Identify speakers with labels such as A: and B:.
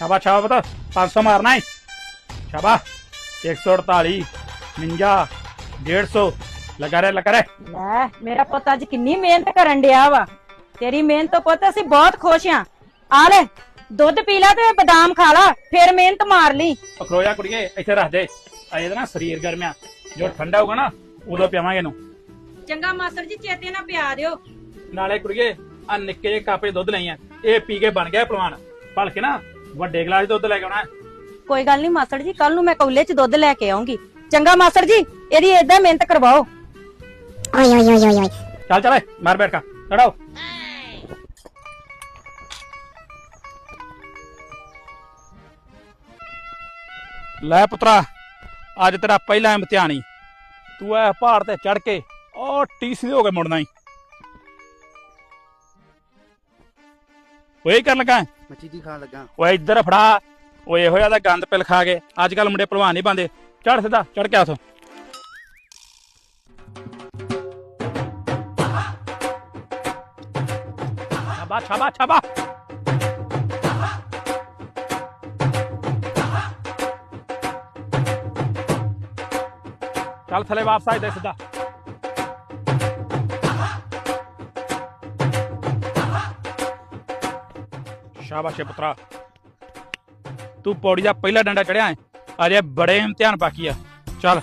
A: ਸ਼ਾਬਾਸ਼ ਸ਼ਾਬਾਸ਼ ਪੁੱਤ 500 ਮਾਰਨਾ ਹੈ ਸ਼ਾਬਾਸ਼ 148 59 150 ਲਗਾ ਰੇ ਲਗਾ ਰੇ
B: ਲੈ ਮੇਰਾ ਪੁੱਤ ਅੱਜ ਕਿੰਨੀ ਮਿਹਨਤ ਕਰਨ ਡਿਆ ਵਾ। ਤੇਰੀ ਮਿਹਨਤ ਤੋਂ ਪੁੱਤ ਅਸੀਂ ਬਹੁਤ ਖੁਸ਼ ਆਂ। ਆ ਲੈ ਦੁੱਧ ਪੀ ਲੈ ਤੇ ਬਦਾਮ ਖਾ ਲਾ ਫਿਰ ਮਿਹਨਤ ਮਾਰ ਲਈ।
A: ਪਖਰੋਇਆ ਕੁੜੀਏ ਇੱਥੇ ਰੱਖ ਦੇ। ਆ ਇਹਦਾ ਨਾ ਸਰੀਰ ਗਰਮਿਆ ਜੋ ਠੰਡਾ ਹੋਊਗਾ ਨਾ ਉਦੋਂ ਪਿਆਵਾਂਗੇ ਇਹਨੂੰ।
B: ਚੰਗਾ ਮਾਸਟਰ ਜੀ ਚੇਤੇ ਨਾਲ ਪਿਆ ਦਿਓ।
A: ਨਾਲੇ ਕੁੜੀਏ ਆ ਨਿੱਕੇ ਜਿਹੇ ਕੱਪ ਦੁੱਧ ਲਈਆਂ ਇਹ ਪੀ ਕੇ ਬਣ ਗਿਆ ਪਹਿਲਵਾਨ ਭਲਕੇ ਨਾ ਵੱਡੇ ਗਲਾਸ ਦੁੱਧ ਲੈ ਕੇ ਆਉਣਾ
B: ਕੋਈ ਗੱਲ ਨਹੀਂ ਮਾਸਟਰ ਜੀ ਕੱਲ ਨੂੰ ਮੈਂ ਕੌਲੇ 'ਚ ਦੁੱਧ ਲੈ ਕੇ ਆਉਂਗੀ। ਚੰਗਾ ਮਾਸਟਰ ਜੀ ਇਹਦੀ ਏਦਾਂ ਮਿਹਨਤ ਕਰਵਾਓ।
C: oi, oi, oi, oi.
A: ਚੱਲ ਚੱਲ ਮਾਰ ਬੈਠ ਕਾ ਲੜਾਓ ਲੈ ਪੁੱਤਰਾ ਅੱਜ ਤੇਰਾ ਪਹਿਲਾ ਇਮਤਿਹਾਨ ਈ ਤੂੰ ਐ ਪਹਾੜ ਤੇ ਚੜ ਕੇ ਉਹ ਟੀਸੀ ਦੇ ਹੋ ਕੇ ਮੁੜਨਾ ਈ। ਓਏ ਕਰ ਲਗਾ
D: ਮੱਛੀ ਦੀ ਖਾਣ ਲੱਗਾ।
A: ਓਏ ਇੱਧਰ ਫੜਾ। ਓਏ ਇਹੋ ਜਿਹਾ ਗੰਦ ਪਿਲ ਖਾ ਕੇ। ਅੱਜ ਕੱਲ ਮੁੰਡੇ ਭਲਵਾਨ ਨਹੀਂ ਬੰਦੇ ਚੜ ਸਿੱਧਾ ਚੜ ਕੇ ਆਥੋਂ ਛਾਬਾ ਛਾਬਾ ਛਾਬਾ। ਚੱਲ ਥਲੇ ਵਾਪਸ ਆ ਸਿੱਧਾ। ਸ਼ਾਬਾਸ਼ ਪੁੱਤਰਾ। ਤੂੰ ਪੌੜੀ ਦਾ ਪਹਿਲਾ ਡੰਡਾ ਚੜਿਆ ਹੈ ਅਜੇ ਬੜੇ ਇਮਤਿਹਾਨ ਬਾਕੀ ਆ। ਚੱਲ।